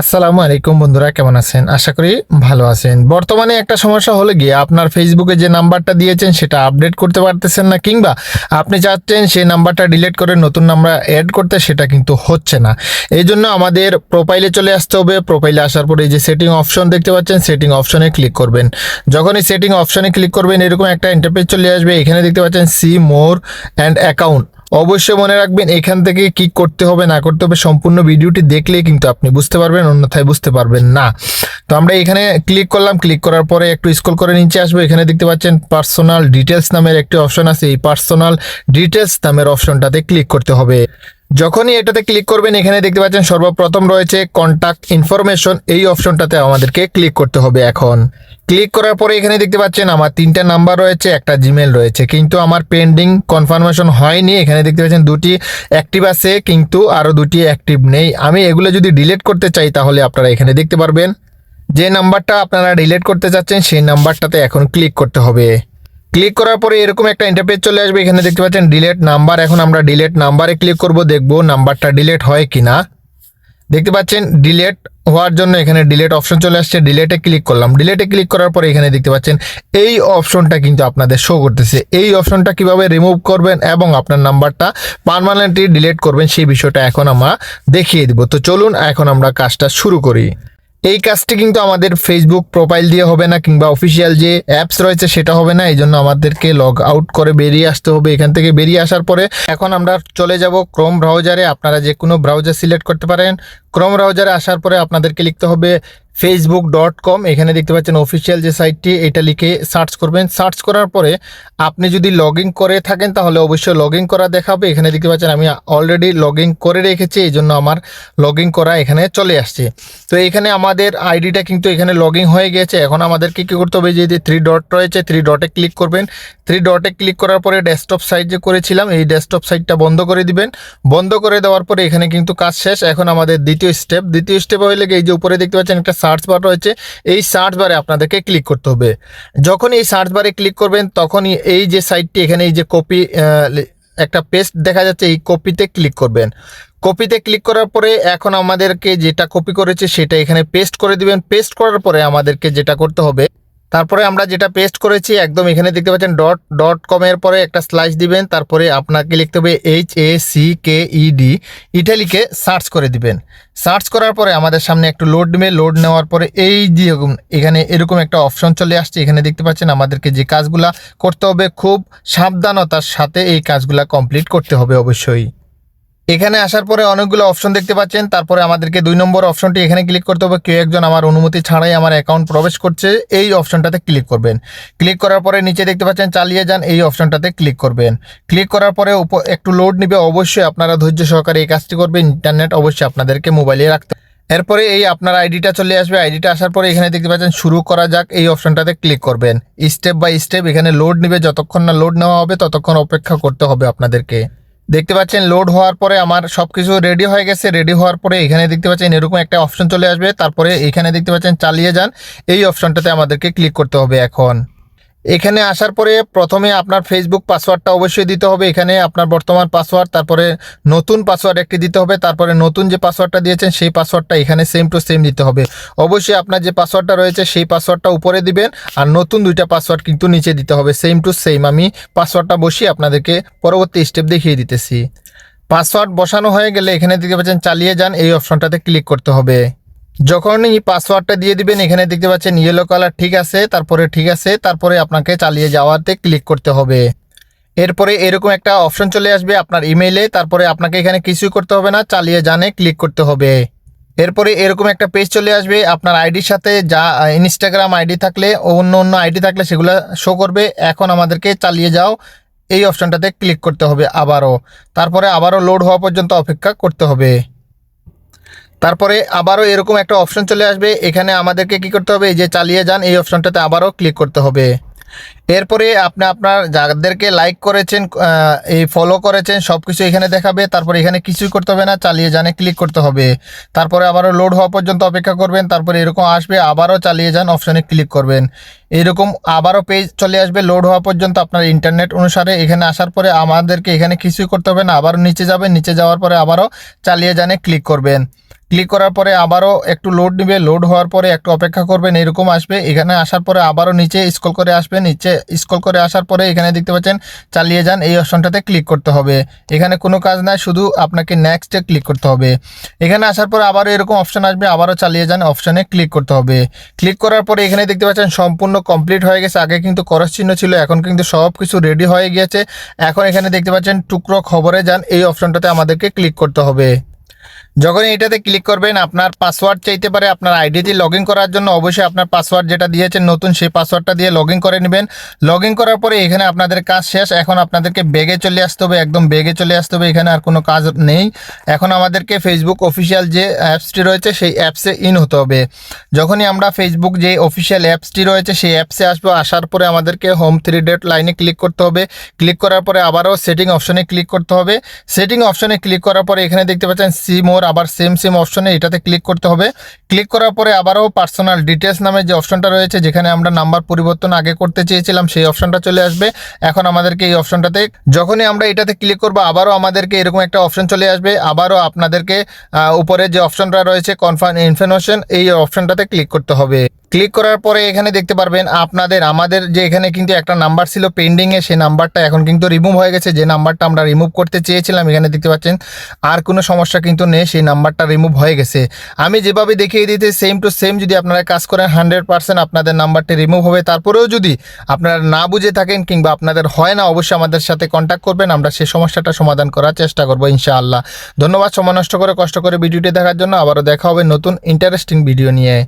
আসসালামু আলাইকুম বন্ধুরা, কেমন আছেন? আশা করি ভালো আছেন। বর্তমানে একটা সমস্যা হলে গিয়ে আপনার ফেসবুকে যে নাম্বারটা দিয়েছেন, সেটা আপডেট করতে পারতেছেন না, কিংবা আপনি চাচ্ছেন সেই নাম্বারটা ডিলিট করে নতুন নাম্বার অ্যাড করতে, সেটা কিন্তু হচ্ছে না। এই জন্য আমাদের প্রোফাইলে চলে আসতে হবে। প্রোফাইলে আসার পরে এই যে সেটিং অপশন দেখতে পাচ্ছেন সেটিং অপশনে ক্লিক করবেন। যখনই সেটিং অপশনে ক্লিক করবেন, এরকম একটা ইন্টারপেজ চলে আসবে। এখানে দেখতে পাচ্ছেন সি মোর অ্যান্ড অ্যাকাউন্ট অবশ্যই মনে রাখবেন, এখান থেকে কি করতে হবে, না করতে হবে, সম্পূর্ণ ভিডিওটি দেখলেই কিন্তু আপনি বুঝতে পারবেন, অন্যথায় বুঝতে পারবেন না। তো আমরা এখানে ক্লিক করলাম ক্লিক করার পরে একটু স্ক্রল করে নিচে আসব, এখানে দেখতে পাচ্ছেন পার্সোনাল ডিটেলস নামের একটি অপশন আছে, এই পার্সোনাল ডিটেলস নামের অপশনটাতে ক্লিক করতে হবে। যখনই এটাতে ক্লিক করবেন, এখানে দেখতে পাচ্ছেন সর্বপ্রথম রয়েছে কন্ট্যাক্ট ইনফরমেশন এই অপশনটাতে আমাদেরকে ক্লিক করতে হবে এখন। ক্লিক করার পরে এখানে দেখতে পাচ্ছেন আমার তিনটা নাম্বার রয়েছে, একটা জিমেল রয়েছে। কিন্তু আমার পেন্ডিং কনফার্মেশন হয়নি। এখানে দেখতে পাচ্ছেন দুটি অ্যাক্টিভ আছে, কিন্তু আরও দুটি অ্যাক্টিভ নেই। আমি এগুলো যদি ডিলিট করতে চাই, তাহলে আপনারা এখানে দেখতে পারবেন যে নাম্বারটা আপনারা ডিলিট করতে চাচ্ছেন সেই নাম্বারটাতে এখন ক্লিক করতে হবে। ক্লিক করার পরে এরকম একটা ইন্টারপেজ চলে আসবে, এখানে দেখতে পাচ্ছেন ডিলেট নাম্বার এখন আমরা ডিলেট নাম্বারে ক্লিক করব, দেখব নাম্বারটা ডিলেট হয় কি না দেখতে পাচ্ছেন ডিলেট হওয়ার জন্য এখানে ডিলেট অপশন চলে আসছে ডিলেটে ক্লিক করলাম। ডিলেটে ক্লিক করার পরে এখানে দেখতে পাচ্ছেন এই অপশনটা কিন্তু আপনাদের শো করতেছে। এই অপশনটা কীভাবে রিমুভ করবেন এবং আপনার নাম্বারটা পারমানেন্টলি ডিলেট করবেন, সেই বিষয়টা এখন আমরা দেখিয়ে দিব। তো চলুন, এখন আমরা কাজটা শুরু করি। এই কাজটি কিন্তু আমাদের ফেসবুক প্রোফাইল দিয়ে হবে না কিংবা অফিসিয়াল যে অ্যাপস রয়েছে সেটা হবে না, এই জন্য আমাদেরকে লগ আউট করে বেরিয়ে আসতে হবে। এখান থেকে বেরিয়ে আসার পরে এখন আমরা চলে যাব ক্রোম ব্রাউজারে আপনারা যে কোনো ব্রাউজার সিলেক্ট করতে পারেন। ক্রোম ব্রাউজারে আসার পরে আপনাদেরকে লিখতে হবে ফেসবুক ডট কম এখানে দেখতে পাচ্ছেন অফিসিয়াল যে সাইটটি এটা লিখে সার্চ করবেন। সার্চ করার পরে আপনি যদি লগ করে থাকেন, তাহলে অবশ্যই লগ করা দেখাবে। এখানে দেখতে পাচ্ছেন আমি অলরেডি লগ করে রেখেছি এই জন্য আমার লগ করা এখানে চলে আসছে। তো এখানে আমাদের আইডিটা কিন্তু এখানে লগ হয়ে গেছে। এখন আমাদেরকে কী করতে হবে? যে থ্রি ডট রয়েছে থ্রি ডটে ক্লিক করবেন। থ্রি ডটে ক্লিক করার পরে ডেস্কটপ সাইট যে করেছিলাম, এই ডেস্কটপ সাইটটা বন্ধ করে দিবেন। বন্ধ করে দেওয়ার পরে এখানে কিন্তু কাজ শেষ। এখন আমাদের দ্বিতীয় স্টেপ। দ্বিতীয় স্টেপ গিয়ে এই যে উপরে দেখতে পাচ্ছেন একটা সার্চ বার রয়েছে। এই সার্চ বারে আপনাদেরকে ক্লিক করতে হবে। যখন এই সার্চ বারে ক্লিক করবেন, তখনই এই যে সাইটটি এখানে এই যে কপি একটা পেস্ট দেখা যাচ্ছে, এই কপিতে ক্লিক করবেন। কপিতে ক্লিক করার পরে এখন আমাদেরকে যেটা কপি করেছে, সেটা এখানে পেস্ট করে দিবেন। পেস্ট করার পরে আমাদেরকে যেটা করতে হবে তারপরে আমরা যেটা পেস্ট করেছি, একদম এখানে দেখতে পাচ্ছেন ডট ডট কমের পরে একটা স্লাইস দিবেন, তারপরে আপনাকে লিখতে হবে H A C K E D ইটালিকে search করে দিবেন। সার্চ করার পরে আমাদের সামনে একটু লোড নেবে লোড নেওয়ার পরে এই যে এখানে এরকম একটা অপশন চলে আসছে, এখানে দেখতে পাচ্ছেন আমাদেরকে যে কাজগুলা করতে হবে, খুব সাবধানতার সাথে এই কাজগুলা কমপ্লিট করতে হবে অবশ্যই। এখানে আসার পরে অনেকগুলো অপশন দেখতে পাচ্ছেন। তারপরে আমাদেরকে দুই নম্বর অপশনটি এখানে ক্লিক করতে হবে। কেউ একজন আমার অনুমতি ছাড়াই আমার অ্যাকাউন্ট প্রবেশ করছে। এই অপশনটাতে ক্লিক করবেন। ক্লিক করার পরে নিচে দেখতে পাচ্ছেন, চালিয়ে যান। এই অপশনটাতে ক্লিক করবেন। ক্লিক করার পরে একটু লোড নিবে। অবশ্যই আপনারা ধৈর্য সহকারে এই কাজটি করবেন। ইন্টারনেট অবশ্যই আপনাদেরকে মোবাইলে রাখতে এরপরে এই আপনার আইডিটা চলে আসবে। আইডিটা আসার পরে এখানে দেখতে পাচ্ছেন, শুরু করা যাক। এই অপশনটাতে ক্লিক করবেন। স্টেপ বাই স্টেপ এখানে লোড নিবে। যতক্ষণ না লোড নেওয়া হবে, ততক্ষণ অপেক্ষা করতে হবে আপনাদেরকে। দেখতে পাচ্ছেন লোড হওয়ার পরে আমার সব কিছু রেডি হয়ে গেছে রেডি হওয়ার পরে এখানে দেখতে পাচ্ছেন, এরকম একটা অপশন চলে আসবে। তারপরে এখানে দেখতে পাচ্ছেন, চালিয়ে যান। এই অপশনটাতে আমাদেরকে ক্লিক করতে হবে এখন। এখানে আসার পরে প্রথমে আপনার ফেসবুক পাসওয়ার্ডটা অবশ্যই দিতে হবে। এখানে আপনার বর্তমান পাসওয়ার্ড তারপরে নতুন পাসওয়ার্ড একটি দিতে হবে। তারপরে নতুন যে পাসওয়ার্ডটা দিয়েছেন, সেই পাসওয়ার্ডটা এখানে সেম টু সেম দিতে হবে। অবশ্যই আপনার যে পাসওয়ার্ডটা রয়েছে, সেই পাসওয়ার্ডটা উপরে দিবেন আর নতুন দুইটা পাসওয়ার্ড কিন্তু নিচে দিতে হবে। সেম টু সেম আমি পাসওয়ার্ডটা বসিয়ে আপনাদেরকে পরবর্তী স্টেপ দেখিয়ে দিতেছি। পাসওয়ার্ড বসানো হয়ে গেলে এখানে দেখতে পাচ্ছেন, চালিয়ে যান। এই অপশনটাতে ক্লিক করতে হবে। যখনই পাসওয়ার্ডটা দিয়ে দিবেন, এখানে দেখতে পাচ্ছেন ইয়েলো কালার ঠিক আছে, তারপরে ঠিক আছে, তারপরে আপনাকে চালিয়ে যাওয়াতে ক্লিক করতে হবে। এরপরে এরকম একটা অপশন চলে আসবে আপনার ইমেইলে তারপরে আপনাকে এখানে কিছুই করতে হবে না, চালিয়ে জানে ক্লিক করতে হবে। এরপরে এরকম একটা পেজ চলে আসবে, আপনার আইডির সাথে যা ইনস্টাগ্রাম আইডি থাকলে, অন্য অন্য আইডি থাকলে সেগুলো শো করবে। এখন আমাদেরকে চালিয়ে যাও, এই অপশনটাতে ক্লিক করতে হবে আবারও। তারপরে আবারও লোড হওয়া পর্যন্ত অপেক্ষা করতে হবে। তারপরে আবারও এরকম একটা অপশন চলে আসবে। এখানে আমাদেরকে কি করতে হবে? এই যে চালিয়ে যান, এই অপশনটাতে আবারও ক্লিক করতে হবে। এরপরে আপনি আপনার যাদেরকে লাইক করেছেন এই ফলো করেছেন সব কিছু এখানে দেখাবে। তারপরে এখানে কিছুই করতে হবে না, চালিয়ে যানে ক্লিক করতে হবে। তারপরে আবারও লোড হওয়া পর্যন্ত অপেক্ষা করবেন। তারপরে এরকম আসবে, আবারও চালিয়ে যান অপশনে ক্লিক করবেন। এরকম আবারও পেজ চলে আসবে লোড হওয়া পর্যন্ত আপনার ইন্টারনেট অনুসারে। এখানে আসার পরে আমাদেরকে এখানে কিছুই করতে হবে না, আবারও নিচে যাবেন, নিচে যাওয়ার পরে আবারও চালিয়ে যানে ক্লিক করবেন। ক্লিক করার পরে আবারও একটু লোড নেবে লোড হওয়ার পরে একটু অপেক্ষা করবেন, এরকম আসবে। এখানে আসার পরে আবারও নিচে স্কল করে আসবে নিচে স্কল করে আসার পরে এখানে দেখতে পাচ্ছেন চালিয়ে যান, এই অপশনটাতে ক্লিক করতে হবে। এখানে কোনো কাজ নাই, শুধু আপনাকে নেক্সটে ক্লিক করতে হবে। এখানে আসার পরে আবারও এরকম অপশন আসবে, আবারও চালিয়ে যান অপশনে ক্লিক করতে হবে। ক্লিক করার পরে এখানে দেখতে পাচ্ছেন সম্পূর্ণ কমপ্লিট হয়ে গেছে, আগে কিন্তু করস চিহ্ন ছিল, এখন কিন্তু সব কিছু রেডি হয়ে গিয়েছে। এখন এখানে দেখতে পাচ্ছেন টুকরো খবরে যান, এই অপশনটাতে আমাদেরকে ক্লিক করতে হবে। যখন এটাতে ক্লিক করবেন, আপনার পাসওয়ার্ড চাইতে পারে আপনার আইডিতে লগ করার জন্য। অবশ্যই আপনার পাসওয়ার্ড যেটা দিয়েছেন নতুন, সেই পাসওয়ার্ডটা দিয়ে লগ করে নেবেন। লগ করার পরে এখানে আপনাদের কাজ শেষ। এখন আপনাদেরকে বেগে চলে আসতে হবে, একদম বেগে চলে আসতে হবে। এখানে আর কোনো কাজ নেই। এখন আমাদেরকে ফেসবুক অফিসিয়াল যে অ্যাপসটি রয়েছে, সেই অ্যাপসে ইন হতে হবে। যখনই আমরা ফেসবুক যে অফিসিয়াল অ্যাপসটি রয়েছে, সেই অ্যাপসে আসব। আসার পরে আমাদেরকে হোম থ্রি ডেট লাইনে ক্লিক করতে হবে। ক্লিক করার পরে আবারও সেটিং অপশনে ক্লিক করতে হবে। সেটিং অপশনে ক্লিক করার পরে এখানে দেখতে পাচ্ছেন সি মোর আবার সেম সেম অপশনে এটাতে ক্লিক করতে হবে। ক্লিক করার পরে আবারও পার্সোনাল ডিটেলস নামে যে অপশনটা রয়েছে, যেখানে আমরা নাম্বার পরিবর্তন আগে করতে চেয়েছিলাম, সেই অপশনটা চলে আসবে। এখন আমাদেরকে এই অপশনটাতে যখনই আমরা এটাতে ক্লিক করব, আবারও আমাদেরকে এরকম একটা অপশন চলে আসবে। আবারও আপনাদেরকে উপরে যে অপশনটা রয়েছে কনফার্ম ইনফরমেশন এই অপশনটাতে ক্লিক করতে হবে। ক্লিক করার পরে এখানে দেখতে পারবেন আপনাদের, আমাদের যে এখানে কিন্তু একটা নাম্বার ছিল পেন্ডিংয়ে সেই নাম্বারটা এখন কিন্তু রিমুভ হয়ে গেছে। যে নাম্বারটা আমরা রিমুভ করতে চেয়েছিলাম, এখানে দেখতে পাচ্ছেন, আর কোনো সমস্যা কিন্তু নেই, সেই নাম্বারটা রিমুভ হয়ে গেছে। আমি যেভাবে দেখিয়ে দিতে সেম টু সেম যদি আপনারা কাজ করেন হান্ড্রেড পার্সেন্ট আপনাদের নাম্বারটি রিমুভ হবে। তারপরেও যদি আপনারা না বুঝে থাকেন কিংবা আপনাদের হয় না, অবশ্যই আমাদের সাথে কন্ট্যাক্ট করবেন। আমরা সেই সমস্যাটা সমাধান করার চেষ্টা করব, ইনশাআল্লাহ। ধন্যবাদ, সময় নষ্ট করে, কষ্ট করে ভিডিওটি দেখার জন্য। আবারও দেখা হবে নতুন ইন্টারেস্টিং ভিডিও নিয়ে।